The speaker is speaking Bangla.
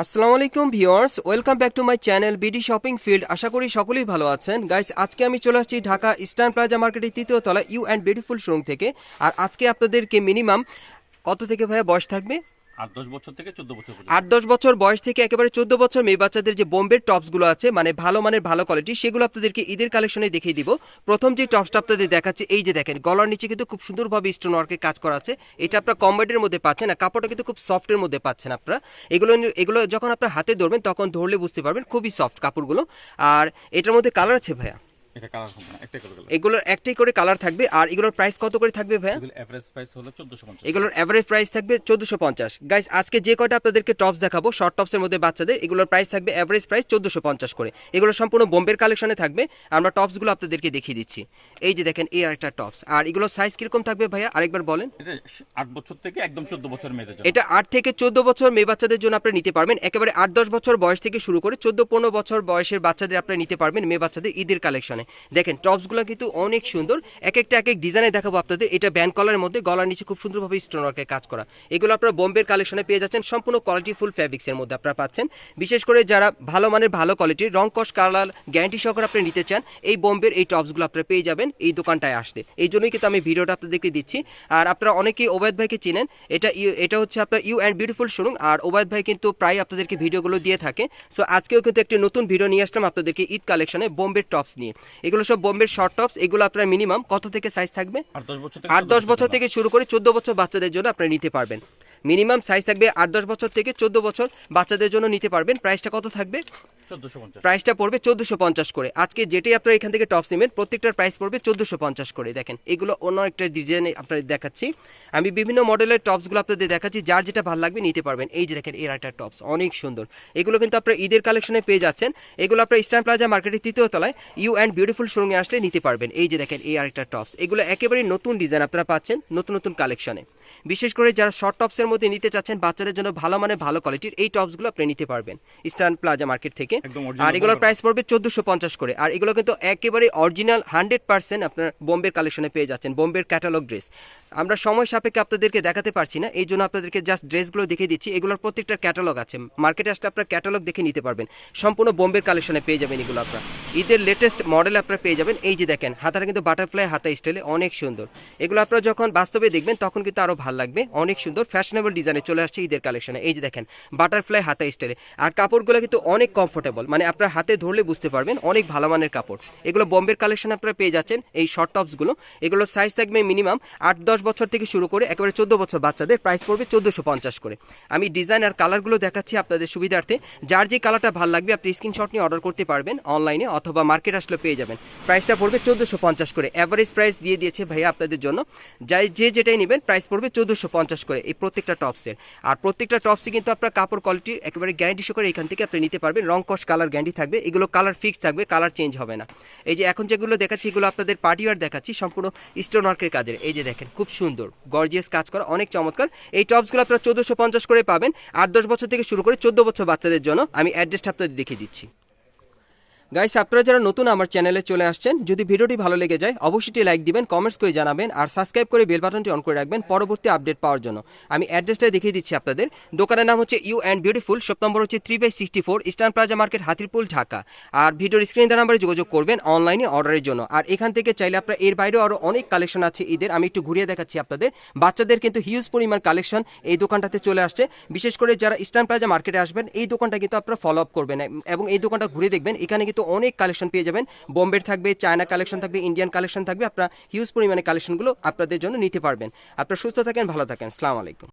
আসসালামু আলাইকুম viewers, welcome back to my channel BD shopping field. আশা করি সকলেই ভালো আছেন। গাইস, আজকে আমি চলে আসছি ঢাকা ইস্টার্ন প্লাজা মার্কেটের তৃতীয় তলা ইউ অ্যান্ড বিউটিফুল শোরুম থেকে। আর আজকে আপনাদেরকে মিনিমাম কত থেকে ভাইয়া বয়স থাকবে? আট দশ বছর বয়স থেকে একেবারে চোদ্দ বছর মেয়ে বাচ্চাদের যে বোম্বের টপসগুলো আছে মানে ভালো মানের ভালো কোয়ালিটি সেগুলো আপনাদেরকে ঈদের কালেকশনে দেখিয়ে দিব। প্রথম যে টপসটা আপনাদের দেখাচ্ছে, এই যে দেখেন, গলার নিচে কিন্তু খুব সুন্দরভাবে স্টোন ওয়ার্কের কাজ করা আছে। এটা আপনার কম্বাইডের মধ্যে পাচ্ছেন আর কাপড়টা কিন্তু খুব সফটের মধ্যে পাচ্ছেন আপনারা। এগুলো এগুলো যখন আপনার হাতে ধরবেন, তখন ধরলে বুঝতে পারবেন খুবই সফট কাপড়গুলো। আর এটার মধ্যে কালার আছে ভাইয়া? এটা কালার হবে না একটা করে কালার এগুলোর একটাই করে কালার থাকবে আর এগুলোর প্রাইস কত করে থাকবে এভারেজ প্রাইস হলো পঞ্চাশ। এগুলোর অ্যাভারেজ প্রাইস থাকবে চোদ্দশো পঞ্চাশ। গাইস আজকে যে কয়টা আপনাদেরকে টপস দেখাবো শর্ট টপসের মধ্যে বাচ্চাদের এগুলোর প্রাইস থাকবে অ্যাভারেজ প্রাইস চোদ্দশো পঞ্চাশ করে। এগুলো সম্পূর্ণ বোম্বের কালেকশনে থাকবে আমরা টপসগুলো আপনাদেরকে দেখিয়ে দিচ্ছি। এই যে দেখেন এই আরেকটা টপস আর এগুলোর সাইজ কীরকম থাকবে ভাইয়া? আরেকবার বলেন। এটা আট বছর থেকে একদম চোদ্দ বছর মেয়েদের জন্য। এটা আট থেকে চোদ্দ বছর মেয়ে বাচ্চাদের জন্য আপনি নিতে পারবেন। একেবারে আট দশ বছর বয়স থেকে শুরু করে চোদ্দ পনেরো বছর বয়সের বাচ্চাদের আপনি নিতে পারবেন মেয়ে বাচ্চাদের ঈদের কালেকশনে দেখেন, টপসগুলো কিন্তু অনেক সুন্দর। এক একটা এক এক ডিজাইনে দেখাবো আপনাদের। এটা ব্যান্ড কলারের মধ্যে গলার নিচে খুব সুন্দরভাবে স্টোন ওয়ার্কের কাজ করা। এগুলো আপনারা বোম্বের কালেকশনে পেয়ে যাচ্ছেন। সম্পূর্ণ কোয়ালিটি ফুল ফ্যাব্রিক্সের মধ্যে আপনারা পাচ্ছেন। বিশেষ করে যারা ভালো মানের ভালো কোয়ালিটির রং, কস কালার গ্যারান্টি সহকারে আপনি নিতে চান, এই বোম্বের এই টপসগুলো আপনারা পেয়ে যাবেন এই দোকানটায় আসতে। এই জন্যই কিন্তু আমি ভিডিওটা আপনাদেরকে দিচ্ছি। আর আপনারা অনেকেই ওবায়দ ভাইকে চিনেন। এটা এটা হচ্ছে আপনার ইউ অ্যান্ড বিউটিফুল শোরুম। আর ওবায়দ ভাই কিন্তু প্রায় আপনাদেরকে ভিডিওগুলো দিয়ে থাকে। সো আজকেও কিন্তু একটি নতুন ভিডিও নিয়ে আসলাম আপনাদেরকে ঈদ কালেকশনে বোম্বের টপস নিয়ে। এগুলো সব বোম্বের শর্ট টপস এগুলো আপনার মিনিমাম কত থেকে সাইজ থাকবে? আট দশ বছর থেকে শুরু করে চোদ্দ বছর বাচ্চাদের জন্য আপনি নিতে পারবেন। মিনিমাম সাইজ থাকবে আট দশ বছর থেকে চোদ্দ বছর বাচ্চাদের জন্য নিতে পারবেন। প্রাইসটা কত থাকবে? প্রাইসটা পড়বে চোদ্দশো পঞ্চাশ করে। আজকে যেটাই আপনারা এখান থেকে টপস নেবেন প্রত্যেকটার প্রাইস পড়বে চোদ্দশো পঞ্চাশ করে। দেখেন, এগুলো অন্য একটা ডিজাইনে আপনাদের দেখাচ্ছি। আমি বিভিন্ন মডেলের টপসগুলো আপনাদের দেখাচ্ছি, যার যেটা ভালো লাগবে নিতে পারবেন। এই যে দেখেন, এর একটা টপস অনেক সুন্দর। এগুলো কিন্তু আপনারা ঈদের কালেকশনে পেয়ে যাচ্ছেন। এগুলো আপনার ইস্টার্ন প্লাজা মার্কেটের তৃতীয় তলায় ইউ অ্যান্ড বিউটিফুল শোরুমে আসলে নিতে পারবেন। এই যে দেখেন এই আরেকটা টপস এগুলো একেবারেই নতুন ডিজাইন আপনারা পাচ্ছেন, নতুন নতুন কালেকশনে বিশেষ করে যারা শর্ট টপসের মধ্যে নিতে চাচ্ছেন, বাচ্চাদের জন্য ভালো মানে ভালো কোয়ালিটির এই টপসগুলো আপনি নিতে পারবেন। ইস্টার্ন প্লাজা মার্কেট থেকে আর এগুলোর প্রাইস পড়বে চোদ্দশো পঞ্চাশ করে। আর এগুলো কিন্তু একেবারে অরিজিনাল হান্ড্রেড পার্সেন্ট আপনার বোম্বের কালেকশনে পেয়ে যাচ্ছেন বোম্বের ক্যাটালগ ড্রেস আমরা সময় সাপেক্ষে আপনাদেরকে দেখাতে পারছি না এই জন্য আপনাদেরকে জাস্ট ড্রেসগুলো দেখিয়ে দিচ্ছি। এগুলোর প্রত্যেকটা ক্যাটালগ আছে। মার্কেটে আসলে আপনার ক্যাটালগ দেখে নিতে পারবেন। সম্পূর্ণ বোম্বের কালেকশনে পেয়ে যাবেন এগুলো আপনার। ঈদের লেটেস্ট মডেল আপনারা পেয়ে যাবেন। এই যে দেখেন হাতাটা কিন্তু বাটারফ্লাই হাতা স্টাইলে অনেক সুন্দর। এগুলো আপনারা যখন বাস্তবে দেখবেন তখন কিন্তু আরও ভালো লাগবে। অনেক সুন্দর ফ্যাশনেবল ডিজাইনে চলে আসছে ঈদের কালেকশনে এই যে দেখেন বাটারফ্লাই হাতা স্টাইলে আর কাপড়গুলো কিন্তু অনেক কমফোর্টেবল মানে আপনার হাতে ধরলে বুঝতে পারবেন, অনেক ভালো মানের কাপড়। এগুলো বোম্বের কালেকশন আপনারা পেয়ে যাচ্ছেন, এই শর্ট টপসগুলো এগুলো সাইজ থাকবে মিনিমাম আট দশ বছর থেকে শুরু করে একেবারে চোদ্দ বছর বাচ্চাদের প্রাইস পড়বে চোদ্দশো পঞ্চাশ করে। আমি ডিজাইন আর কালারগুলো দেখাচ্ছি আপনাদের সুবিধার্থে। যার যে কালারটা ভালো লাগবে, আপনি স্ক্রিনশট নিয়ে অর্ডার করতে পারবেন অনলাইনে অথবা মার্কেট আসলে পেয়ে যাবেন। প্রাইসটা পড়বে চোদ্দশো পঞ্চাশ করে। অ্যাভারেজ প্রাইস দিয়ে দিয়েছে ভাইয়া আপনাদের জন্য। যাই যে যেটাই নেবেন প্রাইস পড়বে চোদ্দশো পঞ্চাশ করে এই প্রত্যেকটা টপসের আর প্রত্যেকটা টপসে কিন্তু আপনার কাপড় কোয়ালিটি একেবারে গ্যারান্টি করে এখান থেকে আপনি নিতে পারবেন। রং কস কালার গ্যান্ডি থাকবে, এগুলো কালার ফিক্স থাকবে কালার চেঞ্জ হবে না। এই যে এখন যেগুলো দেখাচ্ছি, এগুলো আপনাদের পার্টি ওয়ার দেখাচ্ছি, সম্পূর্ণ স্টোন ওয়ার্কের কাজের। এই যে দেখেন, খুব সুন্দর গর্জিয়াস কাজ করা, অনেক চমৎকার। এই টপসগুলো আপনারা চোদ্দশো পঞ্চাশ করে পাবেন, আট দশ বছর থেকে শুরু করে চোদ্দ বছর বাচ্চাদের জন্য। আমি অ্যাড্রেসটা আপনাদের দেখিয়ে দিচ্ছি। গাইস আপনারা যারা নতুন আমার চ্যানেলে চলে আসছেন, যদি ভিডিওটি ভালো লেগে যায়, অবশ্যই লাইক দিবেন কমেন্টস করে জানাবেন, আর সাবস্ক্রাইব করে বেল বাটনটি অন করে রাখবেন পরবর্তী আপডেট পাওয়ার জন্য। আমি অ্যাড্রেসটা দেখিয়ে দিচ্ছি আপনাদের। দোকানের নাম হচ্ছে you and beautiful shop number হচ্ছে three by sixty four Eastern Plaza market Hatirpool, Dhaka. আর ভিডিওর স্ক্রিন নাম্বারে যোগাযোগ করবেন অনলাইনে অর্ডারের জন্য। আর এখান থেকে চাইলে আপনার এর বাইরেও আরও অনেক কালেকশন আছে ঈদের। আমি একটু ঘুরিয়ে দেখাচ্ছি আপনাদের। বাচ্চাদের কিন্তু হিউজ পরিমাণ কালেকশন এই দোকানটাতে চলে আসছে। বিশেষ করে যারা ইস্টার্ন প্লাজা মার্কেটে আসবেন, এই দোকানটা কিন্তু আপনারা ফলো আপ করবেন। এবং এই দোকানটা ঘুরে দেখবেন। এখানে কিন্তু অনেক কালেকশন পেয়ে যাবেন। বোম্বের থাকবে চায়না কালেকশন থাকবে ইন্ডিয়ান কালেকশন থাকবে। আপনারা হিউজ পরিমাণে কালেকশনগুলো আপনাদের জন্য নিতে পারবেন। আপনারা সুস্থ থাকেন, ভালো থাকেন। সালাম আলাইকুম।